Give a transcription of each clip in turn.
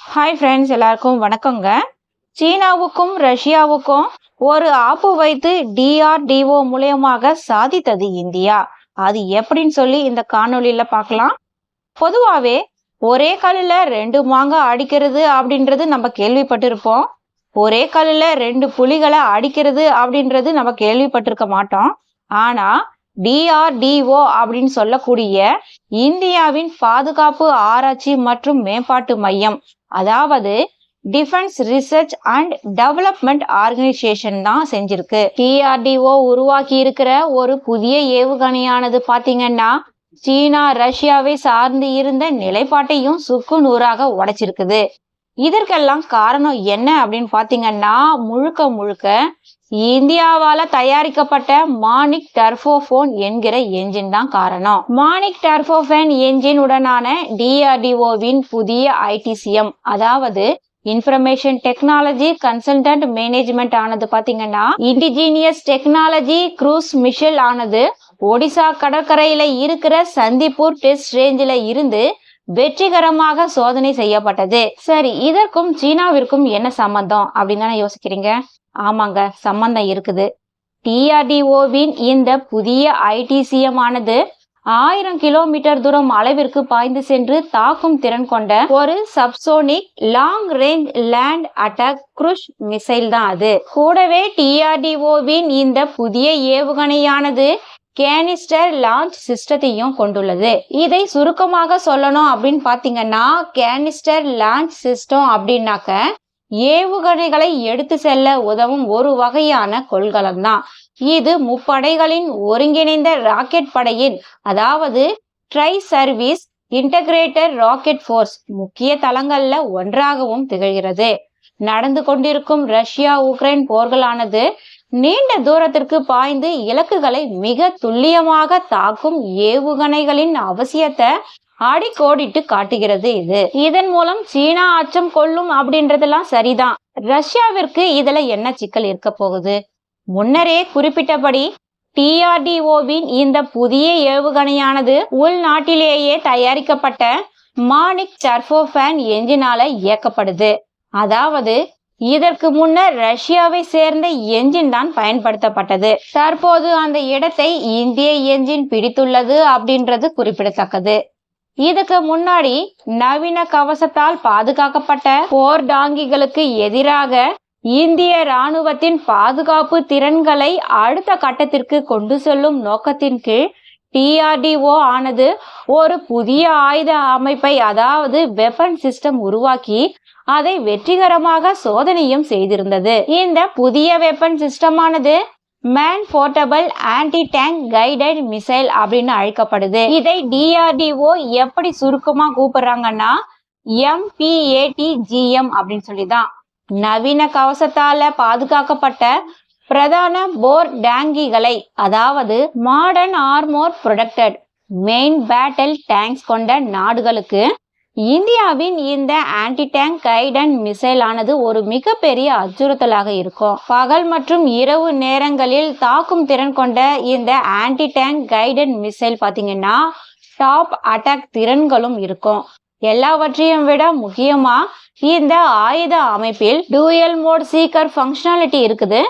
Hi friends எல்லாருக்கும் வணக்கங்க. சீனாவுக்கும் ரஷ்யாவுக்கும் ஒரு ஆப்பு வைத்து டிஆர்டிஓ மூலியமாக சாதித்தது இந்தியா. அது எப்படின்னு சொல்லி இந்த காணொளியில பார்க்கலாம். பொதுவாகவே ஒரே கல்லில் ரெண்டு மாங்காய் அடிக்கிறது அப்படின்றது நம்ம கேள்விப்பட்டிருப்போம். ஒரே கல்லில் ரெண்டு புலிகளை அடிக்கிறது அப்படின்றது நம்ம கேள்விப்பட்டிருக்க மாட்டோம். ஆனா டிஆர்டிஓ அப்படின்னு சொல்லக்கூடிய இந்தியாவின் பாதுகாப்பு ஆராய்ச்சி மற்றும் மேம்பாட்டு மையம் அதாவது defence research and development organisation தான் செஞ்சிருக்கு. டிஆர்டிஓ உருவாக்கி இருக்கிற ஒரு புதிய ஏவுகணையானது பாத்தீங்கன்னா சீனா ரஷ்யாவை சார்ந்து இருந்த நிலைப்பாட்டையும் சுக்கு நூறாக உடைச்சிருக்குது. இதற்கெல்லாம் காரணம் என்ன அப்படின்னு பாத்தீங்கன்னா முழுக்க முழுக்க இந்தியாவால தயாரிக்கப்பட்ட மானிக் டர்போபோன் என்கிற என்ஜின் தான் காரணம். மானிக் டர்போபேன் என்ஜின் உடனான டிஆர்டிஓவின் புதிய ஐடிசிஎம் அதாவது இன்ஃபர்மேஷன் டெக்னாலஜி கன்சல்டன்ட் மேனேஜ்மெண்ட் ஆனது பாத்தீங்கன்னா இண்டிஜீனியஸ் டெக்னாலஜி க்ரூஸ் மிஷல் ஆனது ஒடிசா கடற்கரையில இருக்கிற சந்திப்பூர் டெஸ்ட் ரேஞ்சில இருந்து வெற்றிகரமாக சோதனை செய்யப்பட்டது. சரி இதற்கும் சீனாவிற்கும் என்ன சம்பந்தம்? அப்படின்னு தானே யோசிக்கிறீங்க? ஆமாங்க சம்பந்தம் இருக்குது. டிஆர்டிஓவின் இந்த புதிய ஐடிசிஎம் ஆனது ஆயிரம் கிலோமீட்டர் தூரம் அளவிற்கு பாய்ந்து சென்று தாக்கும் திறன் கொண்ட ஒரு subsonic long range land attack cruise missile தான் அது. கூடவே டிஆர்டிஓவின் இந்த புதிய ஏவுகணையானது கேனிஸ்டர் லான்ச் சிஸ்டத்தையும் கொண்டுள்ளது. இதை சுருக்கமாக சொல்லணும் அப்படின்னு பாத்தீங்கன்னா கேனிஸ்டர் லான்ச் சிஸ்டம் அப்படின்னாக்க ஏவுகணைகளை எடுத்து செல்ல உதவும் ஒரு வகையான கொள்கலம் தான் இது முப்படைகளின் ஒருங்கிணைந்த ராக்கெட் படையின் அதாவது tri service integrated rocket force முக்கிய தளங்கள்ல ஒன்றாகவும் திகழ்கிறது. நடந்து கொண்டிருக்கும் ரஷ்யா உக்ரைன் போர்களானது நீண்ட தூரத்திற்கு பாய்ந்து இலக்குகளை மிக துல்லியமாக தாக்கும் ஏவுகணைகளின் அவசியத்தை அடிக்கோடிட்டு காட்டுகிறது இது. இதன் மூலம் சீனா அச்சம் கொள்ளும் அப்படின்றதெல்லாம் சரிதான். ரஷ்யாவிற்கு இதுல என்ன சிக்கல் இருக்க போகுது? முன்னரே குறிப்பிட்டபடி டிஆர்டிஓவின் இந்த புதிய ஏவுகணையானது உள்நாட்டிலேயே தயாரிக்கப்பட்ட மானிக் டர்போஃபேன் என்ஜினால இயக்கப்படுது. அதாவது இதற்கு முன்னர் ரஷ்யாவை சேர்ந்த என்ஜின் தான் பயன்படுத்தப்பட்டது. தற்போது அந்த இடத்தை இந்திய என்ஜின் பிடித்துள்ளது அப்படின்றது குறிப்பிடத்தக்கது. இதுக்கு முன்னாடி நவீன கவசத்தால் பாதுகாக்கப்பட்ட போர் டாங்கிகளுக்கு எதிராக இந்திய ராணுவத்தின் பாதுகாப்பு திறன்களை அடுத்த கட்டத்திற்கு கொண்டு செல்லும் நோக்கத்தின் கீழ் டிஆர்டிஓ ஆனது ஒரு புதிய ஆயுத அமைப்பை அதாவது வெப்பன் சிஸ்டம் உருவாக்கி அதை வெற்றிகரமாக சோதனையும் செய்திருந்தது. இந்த புதிய weapon சிஸ்டமானது man portable anti tank guided missile அப்படின்னு அழைக்கப்படுது. இதை டிஆர்டிஓ எப்படி சுருக்கமா கூப்பிடுறாங்கன்னா எம்பிஏடிஜிஎம் அப்படின்னு சொல்லிதான். நவீன கவசத்தால பாதுகாக்கப்பட்ட பிரதான போர் டேங்கிகளை அதாவது modern armour protected main battle tanks கொண்ட நாடுகளுக்கு இந்தியாவின் இந்த ஆன்டி டேங்க் கைடன் மிசைல் ஆனது ஒரு மிகப்பெரிய அச்சுறுத்தலாக இருக்கும். பகல் மற்றும் இரவு நேரங்களில் தாக்கும் திறன் கொண்ட இந்த ஆன்டி டேங்க் கைடன் மிசைல் பார்த்தீங்கன்னா டாப் அட்டாக் திறன்களும் இருக்கும். எல்லாவற்றையும் விட முக்கியமா இந்த ஆயுத அமைப்பில் டூயல் மோட் சீக்கர் ஃபங்க்ஷனாலிட்டி இருக்குது.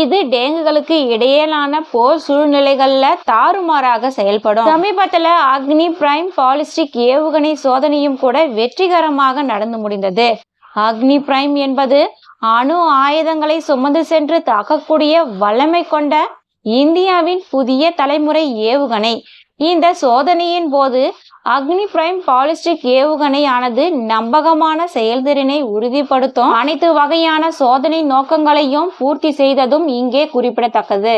இது டேங்குகளுக்கு இடையிலான போர் சூழ்நிலைகள்ல தாறுமாறாக செயல்படும். சமீபத்துல அக்னி பிரைம் பாலிஸ்டிக் ஏவுகணை சோதனையும் கூட வெற்றிகரமாக நடந்து முடிந்தது. அக்னி பிரைம் என்பது அணு ஆயுதங்களை சுமந்து சென்று தாக்கக்கூடிய வல்லமை கொண்ட இந்தியாவின் புதிய தலைமுறை ஏவுகணை. இந்த சோதனையின் போது அக்னி பிரைம் பாலிஸ்டிக் ஏவுகணை ஆனது நம்பகமான செயல்திறனை உறுதிப்படுத்தும். அனைத்து வகையான சோதனை நோக்கங்களையும் பூர்த்தி செய்ததும் இங்கே குறிப்பிடத்தக்கது.